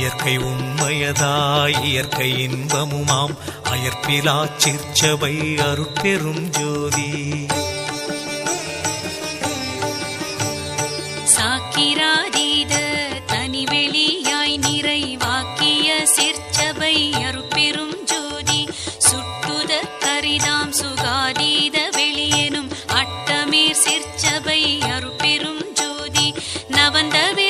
இயற்கை உண்மையதாய் இயற்கை இன்பமுமாம். அயற்பிலா சிற்சபை அருட்பெரும் ஜோதி. சாக்கிராதீத தனிவெளியாய் நிறைவாக்கிய சிற்சபை அருட்பெரும் ஜோதி. சுட்டுத கரிதாம் சுகாதீத வெளியெனும் அட்டமீர் சிற்சபை அருட்பெரும் ஜோதி. நவந்தவே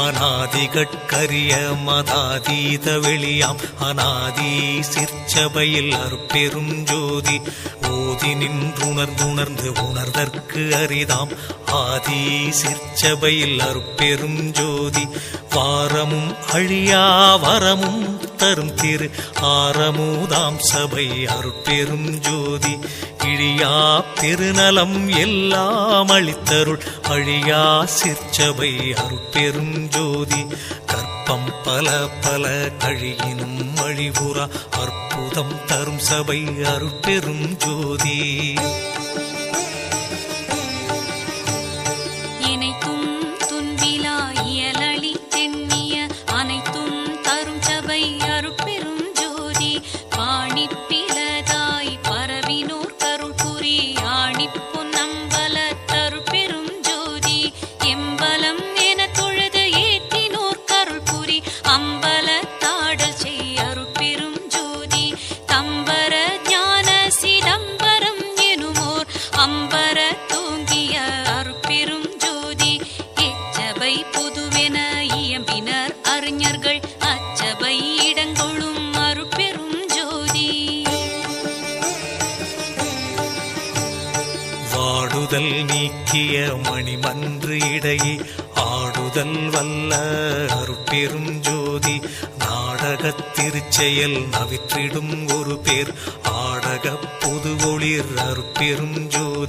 மனாதிகட்கரிய மதாதீத வெளியாம். அநாதி சிற்சபையில் அருட்பெரும் ஜோதி. ஓதி நின்றுணர்ந்துணர்ந்து உணர்தற்கு அரிதாம். ஆதி சிற்சபையில் அருட்பெரும் ஜோதி. வாரமும் அழியா வரமும் தரும் திரு ஆரமூதாம் சபை அருட்பெரும் ஜோதி. இழியா திருநலம் எல்லாம் அளித்தருள் அழியா சிற்சபை அருட்பெரும் ஜோதி. கற்பம் பல பல கழியினும் அழிவுறா அற்புதம் தரும் சபை அருட்பெரும் ஜோதி. வாடுதல் நீக்கிய மணிமன்று இடையே ஆடுதன் வல்ல அருட்பெரும் ஜோதி. நாடகத் திருச்செயல் நவிற்றிடும் ஒரு பேர். ஆடக பொது ஒளிர் அருட்பெரும் ஜோதி.